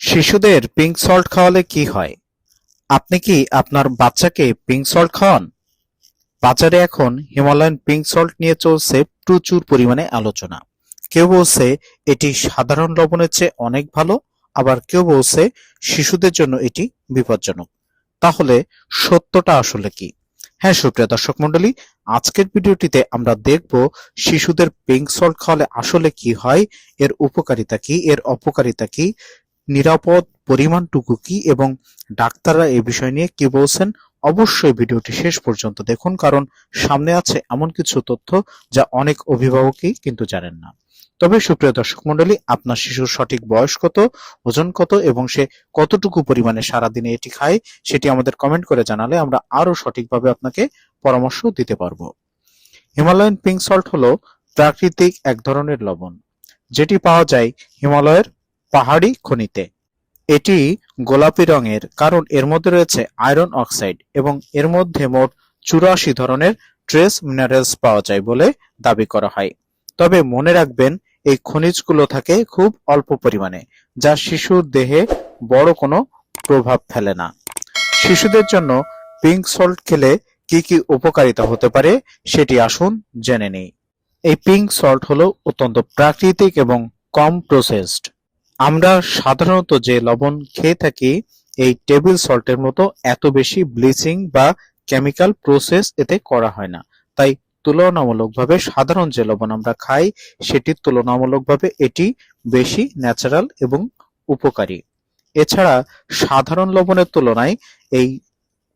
শিশুদের pink salt খাওয়ালে কি হয়? আপনি কি আপনার বাচ্চাকে পিঙ্ক সল্ট খাওয়ান? বাজারে এখন হিমালয়ান পিঙ্ক সল্ট নিয়ে চলছে প্রচুর পরিমাণে আলোচনা। কেউ বলছে এটি সাধারণ লবণের চেয়ে অনেক ভালো, আবার কেউ বলছে শিশুদের জন্য এটি বিপজ্জনক। তাহলে সত্যটা আসলে কি? হ্যাঁ সুপ্রিয় দর্শক মন্ডলী আজকের ভিডিওটিতে আমরা দেখব শিশুদের পিঙ্ক সল্ট খাওয়ালে আসলে কি হয়, এর উপকারিতা কি, এর অপকারিতা কি নিরাপদ পরিমাণটুকু কি এবং ডাক্তাররা এই বিষয় নিয়ে কি বলছেন, অবশ্যই ভিডিওটি শেষ পর্যন্ত দেখুন, কারণ সামনে আছে এমন কিছু তথ্য যা অনেক অভিভাবকই কিন্তু জানেন না। তবে সুপ্রিয় দর্শক মন্ডলী আপনার শিশুর সঠিক বয়স কত, ওজন কত এবং সে কতটুকু পরিমাণে সারাদিনে এটি খায়, সেটি আমাদের কমেন্ট করে জানালে আমরা আরও সঠিকভাবে আপনাকে পরামর্শ দিতে পারব। হিমালয়ান পিঙ্ক সল্ট হলো প্রাকৃতিক এক ধরনের লবণ, যেটি পাওয়া যায় হিমালয়ের পাহাড়ি খনিতে। এটি গোলাপি রঙের, কারণ এর মধ্যে রয়েছে আয়রন অক্সাইড এবং এর মধ্যে মোট চুরাশি ধরনের ট্রেস মিনারেলস পাওয়া যায় বলে দাবি করা হয়। তবে মনে রাখবেন, এই খনিজগুলো থাকে খুব অল্প পরিমাণে, যা শিশুর দেহে বড় কোনো প্রভাব ফেলে না। শিশুদের জন্য পিঙ্ক সল্ট খেলে কি কি উপকারিতা হতে পারে সেটি আসুন জেনে নেই। এই পিঙ্ক সল্ট হলো অত্যন্ত প্রাকৃতিক এবং কম প্রসেসড। আমরা সাধারণত যে লবণ খেয়ে থাকি, এই টেবিল সল্টের মতো এত বেশি ব্লিচিং বা কেমিক্যাল প্রসেস এতে করা হয় না। তাই তুলনামূলকভাবে সাধারণ যে লবণ আমরা খাই সেটির তুলনামূলকভাবে এটি বেশি ন্যাচারাল এবং উপকারী। এছাড়া সাধারণ লবণের তুলনায় এই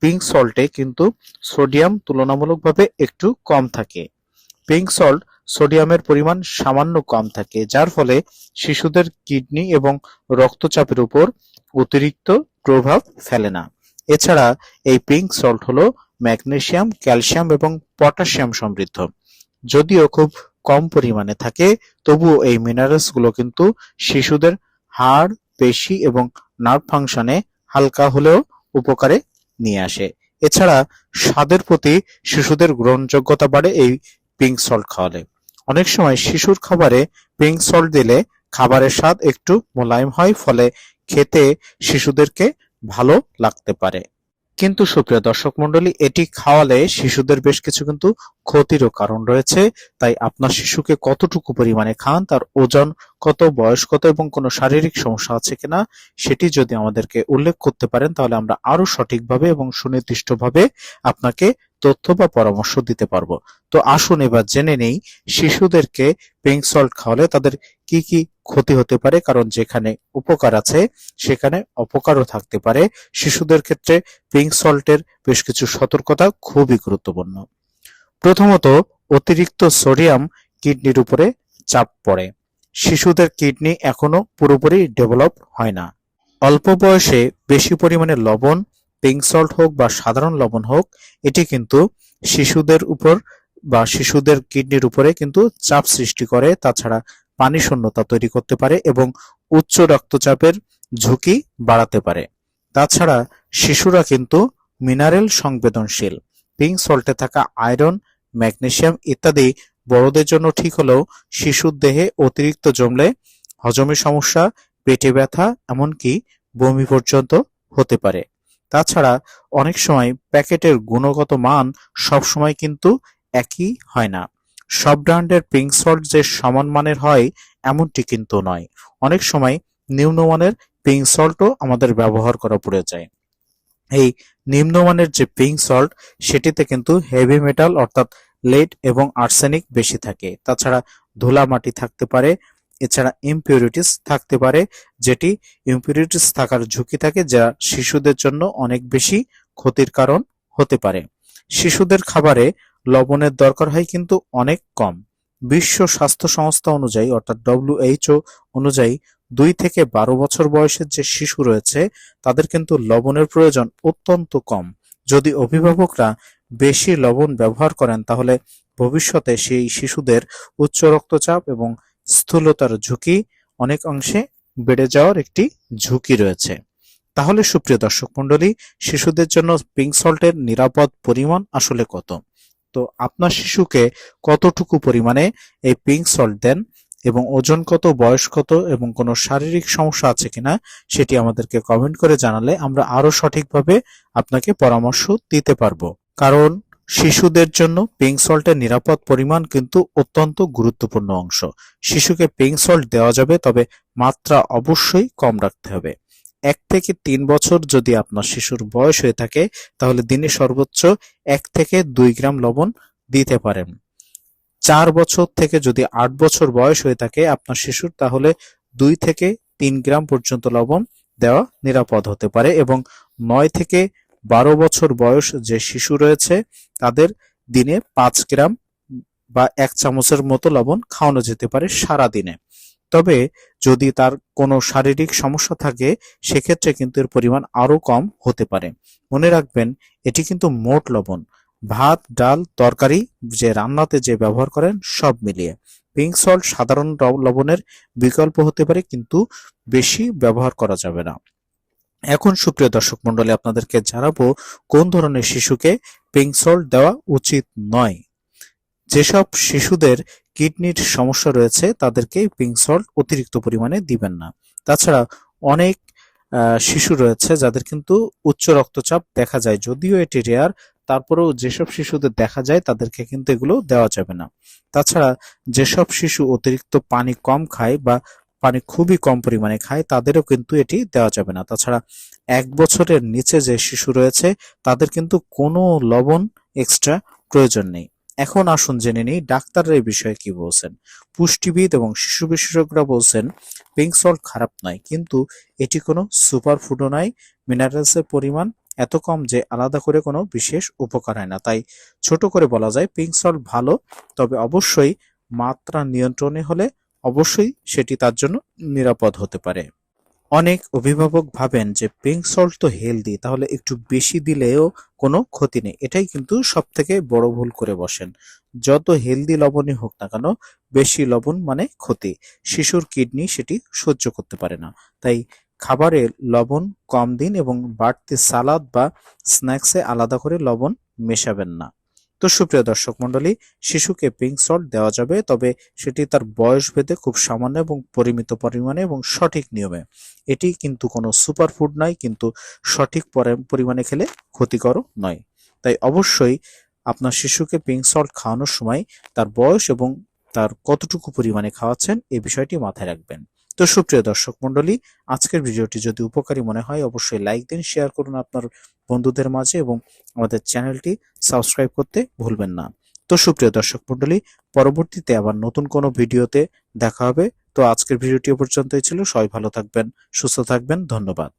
পিঙ্ক সল্টে কিন্তু সোডিয়াম তুলনামূলকভাবে একটু কম থাকে। পিঙ্ক সল্ট সোডিয়ামের পরিমাণ সামান্য কম থাকে, যার ফলে শিশুদের কিডনি এবং রক্তচাপের উপর অতিরিক্ত প্রভাব ফেলে না। এছাড়া এই পিঙ্ক সল্ট হলো ম্যাগনেসিয়াম, ক্যালসিয়াম এবং পটাশিয়াম সমৃদ্ধ। যদিও খুব কম পরিমাণে থাকে, তবুও এই মিনারেলসগুলো কিন্তু শিশুদের হাড়, পেশি এবং নার্ভ ফাংশনে হালকা হলেও উপকারে নিয়ে আসে। এছাড়া স্বাদের প্রতি শিশুদের গ্রহণযোগ্যতা বাড়ে এই পিঙ্ক সল্ট খাওয়ালে। অনেক সময় শিশুর খাবারে পিঙ্ক সল্ট দিলে খাবারের স্বাদ একটু মোলায়েম হয়, ফলে খেতে শিশুদেরকে ভালো লাগতে পারে। কিন্তু সুপ্রিয় দর্শক মন্ডলী এটি খাওয়ালে শিশুদের বেশ কিছু কিন্তু ক্ষতিরও কারণ রয়েছে। তাই আপনার শিশুকে কতটুকু পরিমাণে খান, তার ওজন কত, বয়স কত এবং কোনো শারীরিক সমস্যা আছে কিনা, সেটি যদি আমাদেরকে উল্লেখ করতে পারেন, তাহলে আমরা আরও সঠিকভাবে এবং সুনির্দিষ্টভাবে আপনাকে তথ্য বা পরামর্শ দিতে পারব। তো আসুন এবার জেনে নেই, শিশুদেরকে পিঙ্ক সল্ট খাওয়ালে তাদের কি কি ক্ষতি হতে পারে? কারণ যেখানে উপকার আছে, সেখানে অপকারও থাকতে পারে। শিশুদের ক্ষেত্রে পিঙ্ক সল্টের বেশ কিছু সতর্কতা খুবই গুরুত্বপূর্ণ। প্রথমত, অতিরিক্ত সোডিয়াম কিডনির উপরে চাপ পড়ে। শিশুদের কিডনি এখনও পুরোপুরি ডেভেলপ হয় না। অল্প বয়সে বেশি পরিমাণে লবণ পিঙ্ক সল্ট হোক বা সাধারণ লবণ হোক, এটি কিন্তু শিশুদের উপর বা শিশুদের কিডনির উপরে কিন্তু চাপ সৃষ্টি করে। তাছাড়া পানি শূন্যতা তৈরি করতে পারে এবং উচ্চ রক্তচাপের ঝুঁকি বাড়াতে পারে। তাছাড়া শিশুরা কিন্তু মিনারেল সংবেদনশীল পিঙ্ক সল্টে থাকা আয়রন ম্যাগনেশিয়াম ইত্যাদি বড়দের জন্য ঠিক হলেও শিশুর দেহে অতিরিক্ত জমলে হজমের সমস্যা, পেটে ব্যথা, এমনকি বমি পর্যন্ত হতে পারে। তাছাড়া অনেক সময় প্যাকেটের গুণগত মান সবসময় কিন্তু একই হয় না। সব ব্র্যান্ডের পিঙ্ক সল্ট যে সমান মানের হয়, এমনটি কিন্তু নয়। অনেক সময় নিম্নমানের পিঙ্ক সল্টও আমাদের ব্যবহার করা পড়ে যায়। এই নিম্নমানের যে পিঙ্ক সল্ট, সেটিতে কিন্তু হেভি মেটাল অর্থাৎ লেড এবং আর্সেনিক বেশি থাকে। তাছাড়া ধুলা মাটি থাকতে পারে এছাড়া ইমপিউরিটিস থাকতে পারে, যেটি ইমপিউরিটিস থাকার ঝুঁকি থাকে যা শিশুদের জন্য অনেক বেশি ক্ষতির কারণ হতে পারে। শিশুদের খাবারে লবণের দরকার হয় কিন্তু অনেক কম। বিশ্ব স্বাস্থ্য সংস্থা অনুযায়ী, অর্থাৎ ডব্লিউএইচও অনুযায়ী দুই থেকে বারো বছর বয়সের যে শিশু রয়েছে, তাদের কিন্তু লবণের প্রয়োজন অত্যন্ত কম। যদি অভিভাবকরা বেশি লবণ ব্যবহার করেন, তাহলে ভবিষ্যতে সেই শিশুদের উচ্চ রক্তচাপ এবং স্থূলতার ঝুঁকি অনেক অংশে বেড়ে যাওয়ার একটি ঝুঁকি রয়েছে। তাহলে সুপ্রিয় দর্শক মন্ডলী শিশুদের জন্য পিঙ্ক সল্টের নিরাপদ পরিমাণ আসলে কত? তো আপনার শিশুকে কতটুকু পরিমাণে এই পিঙ্ক সল্ট দেন এবং ওজন কত, বয়স কত এবং কোনো শারীরিক সমস্যা আছে কিনা সেটি আমাদেরকে কমেন্ট করে জানালে আমরা আরও সঠিকভাবে আপনাকে পরামর্শ দিতে পারব। কারণ শিশুদের জন্য পিঙ্ক সল্টের নিরাপদ পরিমাণ কিন্তু অত্যন্ত গুরুত্বপূর্ণ অংশ। শিশুকে পিঙ্ক সল্ট দেওয়া যাবে, তবে মাত্রা অবশ্যই কম রাখতে হবে। এক থেকে তিন বছর যদি আপনার শিশুর বয়স হয়ে থাকে, তাহলে দিনে সর্বোচ্চ এক থেকে দুই গ্রাম লবণ দিতে পারেন। চার বছর থেকে যদি আট বছর বয়স হয়ে থাকে আপনার শিশুর, তাহলে দুই থেকে তিন গ্রাম পর্যন্ত লবণ দেওয়া নিরাপদ হতে পারে এবং নয় থেকে বারো বছর বয়স যে শিশু রয়েছে, তাদের দিনে পাঁচ গ্রাম বা এক চামচের মতো লবণ খাওয়ানো যেতে পারে সারা দিনে তবে যদি তার কোনো শারীরিক সমস্যা থাকে, সেক্ষেত্রে কিন্তু এর পরিমাণ আরও কম হতে পারে। মনে রাখবেন, এটি কিন্তু মোট লবণ। ভাত, ডাল, তরকারি যে রান্নাতে যে ব্যবহার করেন, সব মিলিয়ে। পিঙ্ক সল্ট সাধারণ লবণের বিকল্প হতে পারে, কিন্তু বেশি ব্যবহার করা যাবে না। এখন সুপ্রিয় দর্শক মন্ডলী আপনাদেরকে জানাব কোন ধরনের শিশুকে পিঙ্ক সল্ট দেওয়া উচিত নয়। যেসব শিশুদের কিডনির সমস্যা রয়েছে, তাদেরকে পিঙ্ক সল্ট অতিরিক্ত পরিমাণে দিবেন না। তাছাড়া অনেক শিশু রয়েছে যাদের কিন্তু উচ্চ রক্তচাপ দেখা যায়, যদিও এটি রেয়ার তারপরেও যেসব শিশুদের দেখা যায়, তাদেরকে কিন্তু এগুলো দেওয়া যাবে না। তাছাড়া যেসব শিশু অতিরিক্ত পানি কম খায় বা পানি খুবই কম পরিমাণে খায়, তাদেরও কিন্তু এটি দেওয়া যাবে না। তাছাড়া এক বছরের নিচে যে শিশু রয়েছে, তাদের কিন্তু কোনো লবণ এক্সট্রা প্রয়োজন নেই। এখন আসুন জেনে নিই ডাক্তাররা এই বিষয়ে কি বলছেন। পুষ্টিবিদ এবং শিশু বিশেষজ্ঞরা বলছেন পিঙ্ক সল্ট খারাপ নয়, কিন্তু এটি কোনো সুপার ফুডও নয়। মিনারেলসের পরিমাণ এত কম যে আলাদা করে কোনো বিশেষ উপকার হয় না। তাই ছোট করে বলা যায় পিঙ্ক সল্ট ভালো, তবে অবশ্যই মাত্রা নিয়ন্ত্রণে হলে অবশ্যই সেটি তার জন্য নিরাপদ হতে পারে। অনেক অভিভাবক ভাবেন যে পিঙ্ক সল্ট তো হেলদি তাহলে একটু বেশি দিলেও কোনো ক্ষতি নেই। এটাই কিন্তু সব থেকে বড় ভুল করে বসেন। যত হেলদি লবণই হোক না কেন, বেশি লবণ মানে ক্ষতি। শিশুর কিডনি সেটি সহ্য করতে পারে না। তাই খাবারে লবণ কম দিন এবং বাড়তি সালাদ বা স্ন্যাক্সে আলাদা করে লবণ মেশাবেন না। তো সুপ্রিয় দর্শক মণ্ডলী, শিশুকে পিঙ্ক সল্ট দেওয়া যাবে, তবে সেটি তার বয়স ভেদে খুব সামান্য এবং পরিমিত পরিমাণে এবং সঠিক নিয়মে। এটি কিন্তু কোনো সুপার ফুড নয়, কিন্তু সঠিক পরে- পরিমাণে খেলে ক্ষতিকর নয়। তাই অবশ্যই আপনার শিশুকে পিঙ্ক সল্ট খাওয়ানোর সময় তার বয়স এবং তার কতটুকু পরিমাণে খাওয়াচ্ছেন এই বিষয়টি মাথায় রাখবেন। তো সুপ্রিয় দর্শক মণ্ডলী, আজকের ভিডিওটি যদি উপকারী মনে হয়, অবশ্যই লাইক দিন শেয়ার করুন আপনার বন্ধুদের মাঝে এবং আমাদের চ্যানেলটি সাবস্ক্রাইব করতে ভুলবেন না। তো সুপ্রিয় দর্শক মণ্ডলী, পরবর্তীতে আবার নতুন কোনো ভিডিওতে দেখা হবে। তো আজকের ভিডিওটি পর্যন্তই ছিল। সবাই ভালো থাকবেন, সুস্থ থাকবেন। ধন্যবাদ।